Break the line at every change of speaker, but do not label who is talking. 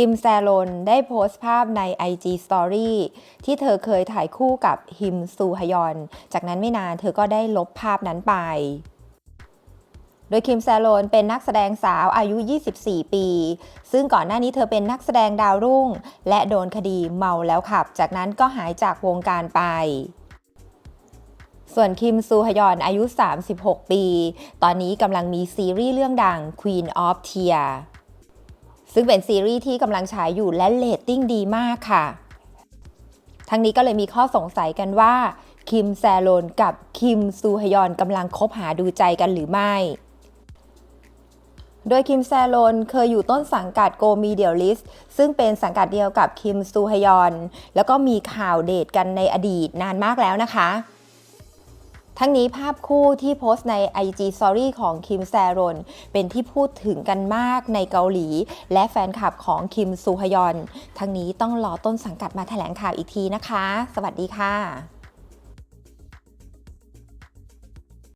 คิมแซลนได้โพสต์ภาพใน IG Story ที่เธอเคยถ่ายคู่กับฮิมซูฮยอน จากนั้นไม่นานเธอก็ได้ลบภาพนั้นไป โดยคิมแซโลนเป็นนักแสดงสาวอายุ 24 ปี ซึ่งก่อนหน้านี้เธอเป็นนักแสดงดาวรุ่ง และโดนคดีเมาแล้วขับ จากนั้นก็หายจากวงการไปส่วนคิมซูฮยอนอายุ 36 ปี ตอนนี้กำลังมีซีรีส์เรื่องดัง Queen of Tears ซึ่งเป็นซีรีส์ที่กำลังฉายอยู่และเรตติ้งดีมากค่ะ ทั้งนี้ก็เลยมีข้อสงสัยกันว่า คิมแซโลนกับคิมซูฮยอนกำลังคบหาดูใจกันหรือไม่ โดยคิมแซโลนเคยอยู่ต้นสังกัดโกมีเดียลิสซึ่งเป็นสังกัดเดียวกับคิมซูฮยอน แล้วก็มีข่าวเดทกันในอดีตนานมากแล้วนะคะ ทั้งนี้ภาพคู่ที่โพสต์ใน IG Story ของคิมแซรอนเป็นที่พูดถึงกันมากในเกาหลี และแฟนคลับของคิมซูฮยอน ทั้งนี้ต้องรอต้นสังกัดมาแถลงข่าวอีกทีนะคะ สวัสดีค่ะ